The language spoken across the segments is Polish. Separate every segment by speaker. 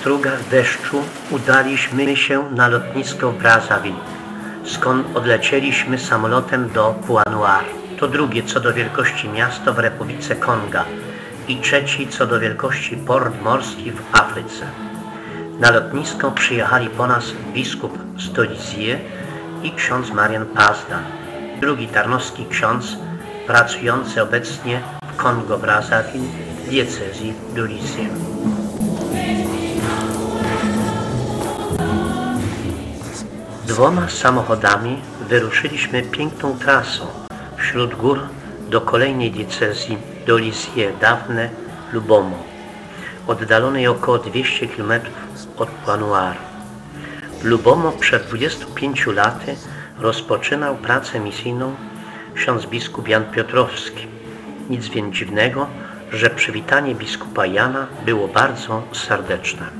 Speaker 1: strugach deszczu udaliśmy się na lotnisko Brazzaville, skąd odlecieliśmy samolotem do Puanuar. To drugie co do wielkości miasto w Republice Konga i trzeci co do wielkości port morski w Afryce. Na lotnisko przyjechali po nas biskup Stolizie i ksiądz Marian Pazdan, drugi tarnowski ksiądz pracujący obecnie w Kongo Brazzaville diecezji Dolisie. Dwoma samochodami wyruszyliśmy piękną trasą wśród gór do kolejnej diecezji Dolisie dawne Lubomo, oddalonej około 200 km od Poinuar. Lubomo przed 25 laty rozpoczynał pracę misyjną ksiądz biskup Jan Piotrowski. Nic więc dziwnego, że przywitanie biskupa Jana było bardzo serdeczne.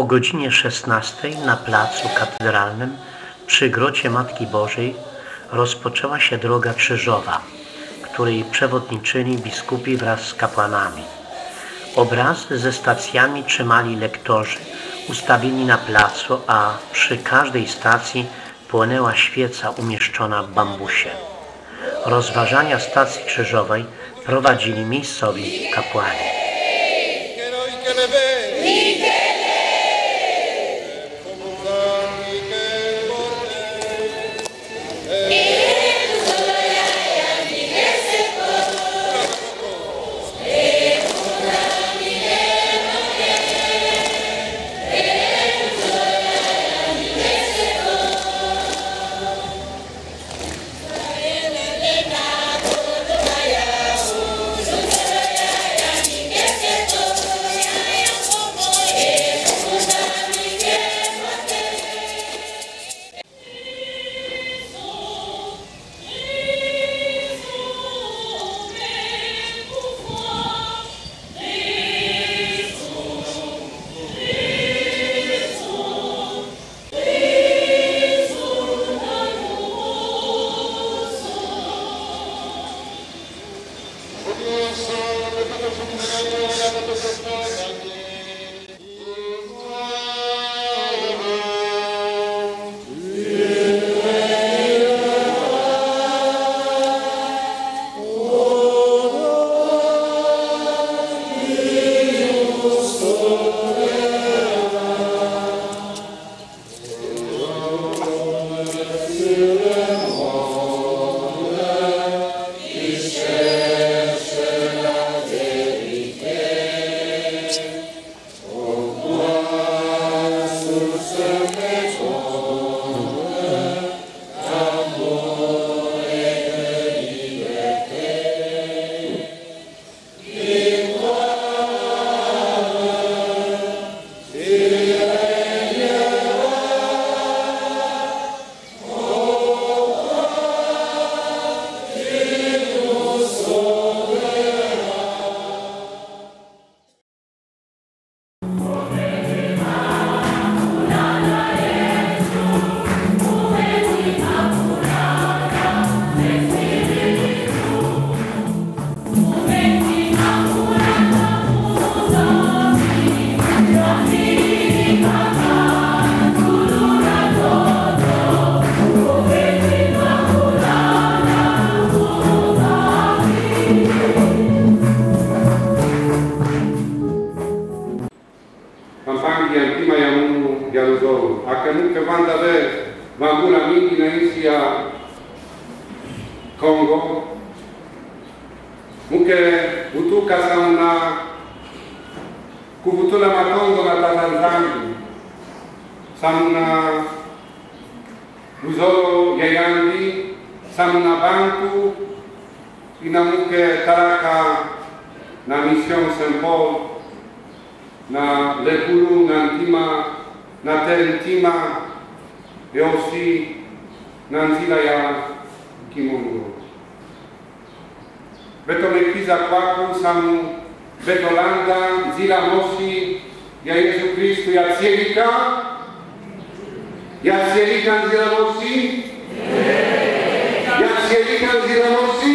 Speaker 1: O godzinie 16 na placu katedralnym przy grocie Matki Bożej rozpoczęła się droga krzyżowa, której przewodniczyli biskupi wraz z kapłanami. Obrazy ze stacjami trzymali lektorzy ustawieni na placu, a przy każdej stacji płonęła świeca umieszczona w bambusie. Rozważania stacji krzyżowej prowadzili miejscowi kapłani.
Speaker 2: Jesus. Nchi ya Kongo muke utuka sana kuvutula makongo na tatanzangi samna luzoro ya yandi samna banku inamuke taraka na mission Saint Paul na lekulu na ntima na terentima e aussi να ανθίλα για κοιμόν γρόντς. Βέτο με πίζα κουάκουν σαν βετολάντα, ζήλα μόση για Ιησού Χρήστου, για τσιελικά, για τσιελικά ζήλα μόση, για τσιελικά ζήλα μόση,